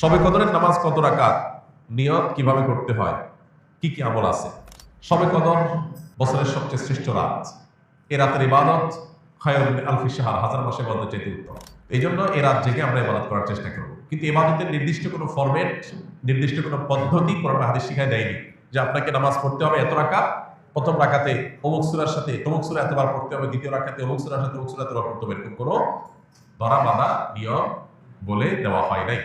সবে কদরের নামাজ কত রাকাত? নিয়ত কীভাবে করতে হয়? কি কি আমল আছে? সবে কদর বছরের সবচেয়ে শ্রেষ্ঠ রাত। এ রাতের ইবাদত খায়রুল আলফি শাহার হাজার মাসের মধ্যে চেতে উত্তম। এই জন্য এ রাত জেগে আমরা ইবাদত করার চেষ্টা করব। কিন্তু ইবাদতের নির্দিষ্ট কোনো ফরম্যাট, নির্দিষ্ট কোনো পদ্ধতি কোরআন হাদিস শিখায় দেয়নি যে আপনাকে নামাজ পড়তে হবে এত রাকাত, প্রথম রাকাতে অমুক সুরার সাথে, তমুক সুরা এতবার পড়তে হবে, দ্বিতীয় রাকাতে অমুক সুরার সাথে, অমুক সুরা এতবার পড়তে হবে, এরকম কোনো ধরা বাঁধা নিয়ম বলে দেওয়া হয় নাই।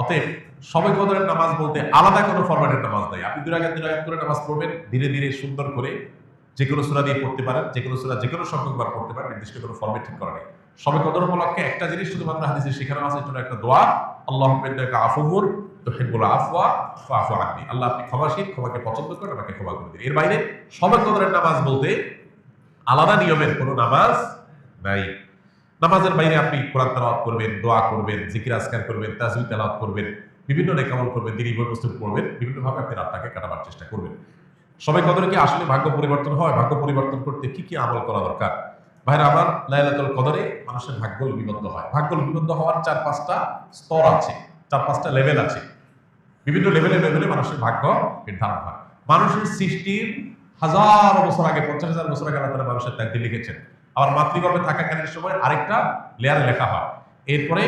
অতএব সবাই কদরের নামাজ বলতে আলাদা কোনো ফরম্যাটের নামাজ নাই। আপনি দুই রাকাত দুই করে নামাজ পড়বেন, ধীরে ধীরে সুন্দর করে যে কোনো সুরা দিয়ে পড়তে পারেন, যে কোনো সুরা যে কোনো সংখ্যকবার পড়তে পারেন, নির্দিষ্ট কোনো ফরম্যাট ঠিক করা নেই। সবে কদর উপলক্ষে একটা জিনিস শুধুমাত্র হাদিসে শেখানো আছে জন্য একটা দোয়া আল্লাহ আফুর তো হেবুল আফওয়া আফু আননি। আল্লাহ আপনি ক্ষমাশীল, ক্ষমাকে পছন্দ করেন, আমাকে ক্ষমা করে দিন। এর বাইরে সবে কদরের নামাজ বলতে আলাদা নিয়মের কোনো নামাজ নাই। নামাজের বাইরে আপনি কোরআন তেলাওয়াত করবেন, দোয়া করবেন, জিকির আজকার করবেন তাজবি তেলাওয়াত করবেন, বিভিন্ন নেকামল করবেন দিনী বই পুস্তক পড়বেন, বিভিন্নভাবে আপনি রাতটাকে কাটাবার চেষ্টা করবেন। সবাই কদরে কি আসলে ভাগ্য পরিবর্তন হয়, ভাগ্য পরিবর্তন করতে কি কি আমল করা দরকার? ভাইরা, আমার লাইলাতুল কদরে মানুষের ভাগ্য লিপিবদ্ধ হয়। ভাগ্য লিপিবদ্ধ হওয়ার চার পাঁচটা স্তর আছে, চার পাঁচটা লেভেল আছে। বিভিন্ন লেভেলে লেভেলে মানুষের ভাগ্য নির্ধারণ হয়। মানুষের সৃষ্টির হাজার বছর আগে, পঞ্চাশ হাজার বছর আগে আল্লাহ তাআলা মানুষের তাকদির লিখেছেন আবার মাতৃগর্ভে থাকাকালীন সময় আরেকটা লেয়ারে লেখা হয়। এরপরে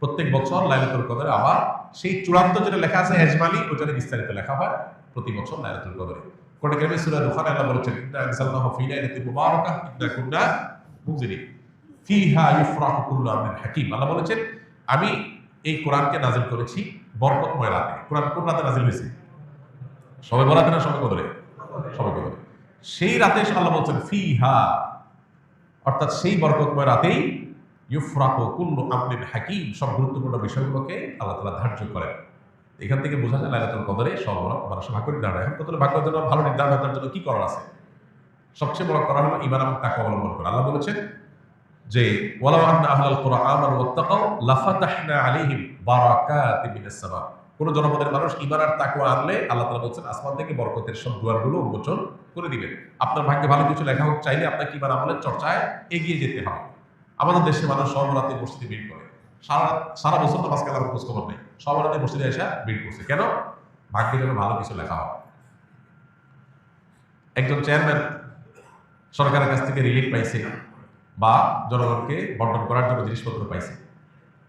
প্রত্যেক বছর লাইলাতুল কদরে আবার সেই চূড়ান্ত যেটা লেখা আছে এজমালি ওটারে বিস্তারিত লেখা হয় প্রতি বছর লাইলাতুল কদরে। কোরআন কারিমে সূরা দুখানে আল্লাহ বলেছেন, ইন্না আনজালনাহু ফি লাইলাতিন মুবারাকাহ, ইন্না কুন্না মুনজিরিন। ফিহা ইফরাহু কুল্লু আমরিন হাকিম। আল্লাহ বলেছেন, আমি এই কোরআনকে নাজিল করেছি বরকতময় রাতে। কোরআন কোন রাতে নাজিল হয়েছে? সবে বরাতে না সবে কদরে? সবে কদরে। সেই রাতে আল্লাহ বলছেন, ফিহা অর্থাৎ সেই বরকতময় রাতেই ইউফরাকু কুল্লু আমরিন হাকিম সব গুরুত্বপূর্ণ বিষয়গুলোকে আল্লাহ তাআলা ধার্য করেন। এখান থেকে বোঝা যায় লাইলাতুল কদরে সব মানুষের ভাগ্য নির্ধারণ। হয়। এখন কত ভাগ্যের জন্য, ভালো নির্ধারণ তার জন্য কী করার আছে? সবচেয়ে বড় করা হলো ইমান এবং তাকে অবলম্বন করা। আল্লাহ বলেছেন যে, ওয়ালাউ আন্না আহলাল কুরআন আমানু ওয়াত্তাকাউ, লাফাতাহনা আলাইহিম বারাকাতিন মিনাস সামা কোন জনপদের মানুষ ঈমান আর তাকওয়া আনলে আল্লাহ তাআলা বলছেন, আসমান থেকে বরকতের সব দুয়ারগুলো উন্মোচন করে দিবেন। আপনার ভাগ্যে ভালো কিছু লেখা হোক, চাইলে আপনাকে ঈমান আমলের চর্চায় এগিয়ে যেতে হবে। আমাদের দেশের মানুষ সর্বরাতে মসজিদে ভিড় করে। সারা সারা বছর তো মাঝখানে আমার খোঁজ খবর নেই। সর্বরাতে মসজিদে এসে ভিড় করছে। কেন? ভাগ্যে যেন ভালো কিছু লেখা হয়। একজন চেয়ারম্যান সরকারের কাছ থেকে রিলিফ পাইছে বা জনগণকে বন্টন করার জন্য জিনিসপত্র পাইছে।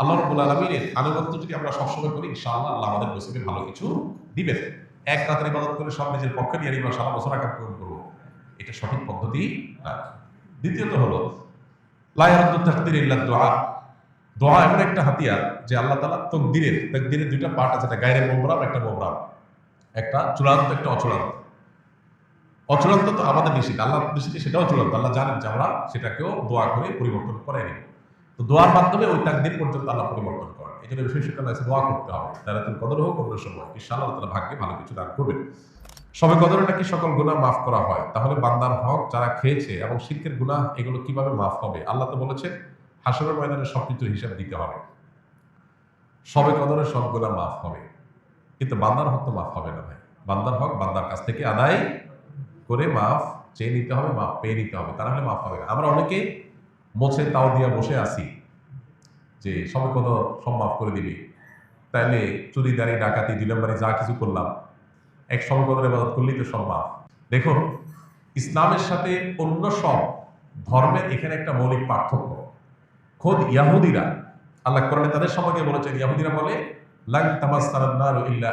আল্লাহ রব্বুল আলমীর আনুগত্য যদি আমরা সবসময় করি, ইনশাআল্লাহ আল্লাহ আমাদের নসিবে ভালো কিছু দিবেন এক রাতের ইবাদত করে সব নিজের পক্ষে নিয়ে নিবা, সারা বছর আঘাত পূরণ করব। এটা সঠিক পদ্ধতি না। দ্বিতীয়ত হলো লায়ারদ্দু ইল্লা দোয়া। দোয়া এমন একটা হাতিয়ার যে আল্লাহ তালা তকদিরের তকদিরের দুইটা পার্ট আছে, একটা গায়ের মোমরাম একটা মোমরাম একটা চূড়ান্ত, একটা অচূড়ান্ত। অচূড়ান্ত তো আমাদের নিষিদ্ধ আল্লাহ নিষিদ্ধ সেটাও চূড়ান্ত। আল্লাহ জানেন যে আমরা সেটাকেও দোয়া করে পরিবর্তন করে তো দোয়ার মাধ্যমে ওই তাকদির পর্যন্ত আল্লাহ পরিবর্তন করেন। এই জন্য লাগছে দোয়া করতে হবে। তারা তুমি কদর হোক কদরের সময় ইনশাআল্লাহ তারা ভাগ্যে ভালো কিছু দান করবেন। সবে কদরে নাকি সকল গুনাহ মাফ করা হয়? তাহলে বান্দার হক যারা খেয়েছে এবং শিল্পের গুনাহ, এগুলো কীভাবে মাফ হবে? আল্লাহ তো বলেছেন, হাসরের ময়দানে সবকিছু হিসাব দিতে হবে। সবে কদরে সব গুনাহ মাফ হবে। কিন্তু বান্দার হক তো মাফ হবে না ভাই। বান্দার হক বান্দার কাছ থেকে আদায় করে মাফ চেয়ে নিতে হবে, মাফ পেয়ে নিতে হবে। তা নাহলে মাফ হবে না। আমরা অনেকে মোছে তাও দিয়া বসে আছি। যে সবে কত সব মাফ করে দিবি। তাইলে চুরি দাঁড়ি ডাকাতি দিলামবাড়ি যা কিছু করলাম, এক সমকদরে ইবাদত করলেই তো সব মাফ। দেখো, ইসলামের সাথে অন্য সব ধর্মের এখানে একটা মৌলিক পার্থক্য। খোদ ইয়াহুদিরা, আল্লাহ কোরআনে তাদের সম্পর্কে বলেছেন, ইয়াহুদিরা বলে তামাস্তারান্নারু ইল্লা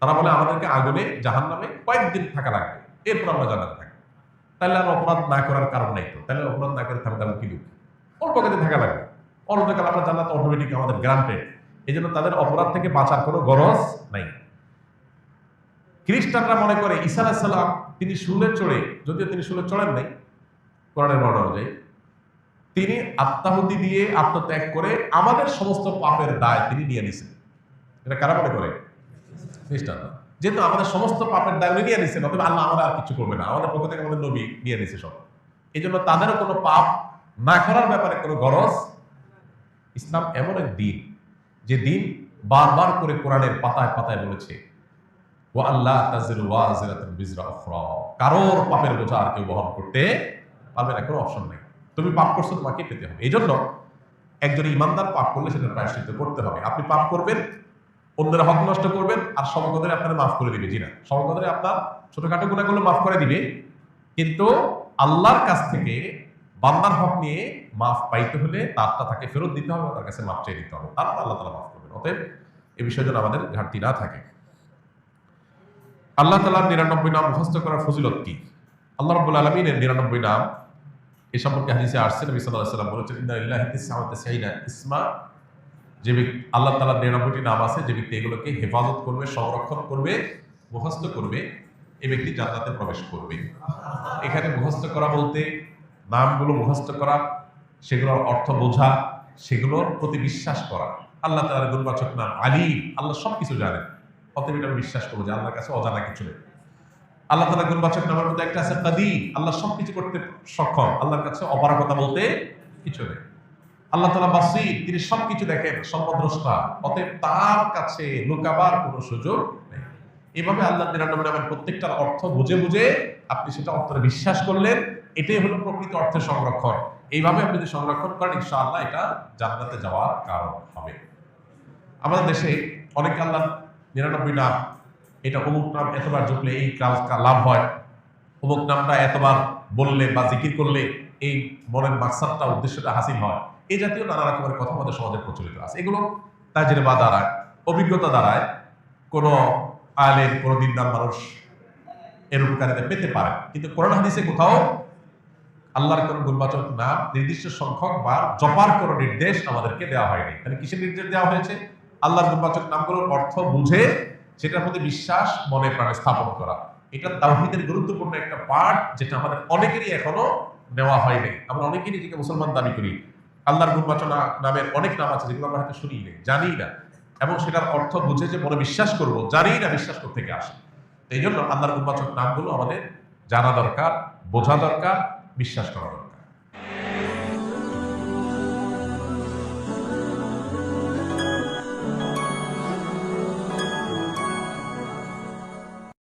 তারা বলে, আমাদেরকে আগুনে জাহান নামে কয়েকদিন থাকা লাগবে। এরপর আমরা থাকব তাহলে আর অপরাধ না করার কারণ নাই তো। তাহলে অপরাধ না করে থাকতে আমি কি দুঃখ অল্প কাজে থাকা লাগবে। অল্পকাল আমরা জান্নাত অটোমেটিক আমাদের গ্রান্টেড এই জন্য তাদের অপরাধ থেকে বাঁচার কোনো গরজ নাই। খ্রিস্টানরা মনে করে ঈসা আলাহিসাল্লাম তিনি শুলে চড়ে, যদিও তিনি শুলে চড়েন নাই, কোরআনের বর্ণনা অনুযায়ী, তিনি আত্মাহুতি দিয়ে আত্মত্যাগ করে আমাদের সমস্ত পাপের দায় তিনি নিয়ে নিছেন এটা কারা মনে করে? খ্রিস্টানরা। যেহেতু আমাদের সমস্ত পাপের দায় উনি নিয়ে নিচ্ছেন অতএব আল্লাহ আমাদের আর কিছু করবে না। আমাদের পক্ষ থেকে আমাদের নবী নিয়ে নিচ্ছে সব। এই জন্য তাদেরও কোনো পাপ না করার ব্যাপারে কোনো গরজ ইসলাম এমন এক দিন, যে দিন বারবার করে কোরআনের পাতায় পাতায় বলেছে ও আল্লাহ কারোর পাপের বোঝা আর কেউ বহন করতে পারবে না, কোনো অপশন নেই। তুমি পাপ করছ, তোমাকে পেতে হবে। এই জন্য একজন ইমানদার পাপ করলে সেটা প্রায়শ্চিত করতে হবে। আপনি পাপ করবেন অন্যরা হক নষ্ট করবেন আর সমগদরে আপনারা মাফ করে দিবে। জি না সমগদরে আপনার ছোটখাটো গুণাগুলো মাফ করে দিবে। কিন্তু আল্লাহর কাছ থেকে বান্দার হক নিয়ে মাফ পাইতে হলে তারটা তাকে ফেরত দিতে হবে, তার কাছে মাফ চেয়ে দিতে হবে। তারপর আল্লাহ তালা মাফ করবেন। অতএব এই বিষয়ে যেন আমাদের ঘাটতি না থাকে। আল্লাহ তালার নিরানব্বই নাম মুখস্থ করার ফজিলত কি? আল্লাহ রব্বুল আলমিনের নিরানব্বই নাম এ সম্পর্কে হাদিসে আসছে, নবী সাল্লাম বলেছেন তিসঈনা ইসমা যে আল্লাহ তাআলার নিরানব্বইটি নাম আছে, যে ব্যক্তি এগুলোকে হেফাজত করবে, সংরক্ষণ করবে, মুখস্থ করবে, এই ব্যক্তি জান্নাতে প্রবেশ করবে। এখানে মুখস্থ করা বলতে নামগুলো মুখস্থ করা, সেগুলোর অর্থ বোঝা, সেগুলোর প্রতি বিশ্বাস করা। আল্লাহ তাআলার গুণবাচক নাম আলিম। আল্লাহ সবকিছু জানেন। অতএব এটা বিশ্বাস করব যে আল্লাহর কাছে অজানা কিছু নেই। আল্লাহ তালা গুণবাচক নামের মধ্যে একটা আছে কাদি আল্লাহ সব কিছু করতে সক্ষম। আল্লাহর কাছে অপারগতা বলতে কিছু নেই। আল্লাহ তালা বাসির, তিনি সবকিছু দেখেন সর্বদ্রষ্টা অতএব তার কাছে লুকাবার কোনো সুযোগ নেই। এভাবে আল্লাহ নিরানব্বই নামের প্রত্যেকটার অর্থ বুঝে বুঝে আপনি সেটা অর্থে বিশ্বাস করলেন, এটাই হলো প্রকৃত অর্থের সংরক্ষণ। এইভাবে আপনি যদি সংরক্ষণ করেন, ইনশাআল্লাহ এটা জান্নাতে যাওয়ার কারণ হবে। আমাদের দেশে অনেক আল্লাহ নিরানব্বই নাম, এটা অমুক নাম এতবার জপলে এই কাজ লাভ হয়, অমুক নামটা এতবার বললে বা জিকির করলে এই মনের মাকসাদটা, উদ্দেশ্যটা হাসিল হয়। এই জাতীয় নানা রকমের কথা আমাদের সমাজে প্রচলিত আছে। এগুলো বা দ্বারায়, অভিজ্ঞতা দ্বারায় কোনো আলেম, কোনো দিনদার মানুষ এর উপকারিতা পেতে পারে। কিন্তু কোরআন হাদিসে কোথাও আল্লাহর কোন গুণবাচক নাম, নির্দিষ্ট সংখ্যক বা জপার কোনো নির্দেশ আমাদেরকে দেওয়া হয়নি। তাহলে কিসের নির্দেশ দেওয়া হয়েছে? আল্লাহর গুণবাচক নামগুলোর অর্থ বুঝে সেটার প্রতি বিশ্বাস, মনে প্রাণে স্থাপন করা। এটা তাওহীদের গুরুত্বপূর্ণ একটা পার্ট যেটা আমাদের অনেকেরই এখনও নেওয়া হয়নি। আমরা অনেকেই নিজেকে মুসলমান দাবি করি। আল্লাহর গুণবাচনা নামের অনেক নাম আছে যেগুলো আমরা হয়তো শুনি নেই জানি না। এবং সেটার অর্থ বুঝে যে মনে বিশ্বাস করব জানি না বিশ্বাস করতে থেকে আসে। এই জন্য আল্লাহর গুণবাচক নামগুলো আমাদের জানা দরকার, বোঝা দরকার, বিশ্বাস করা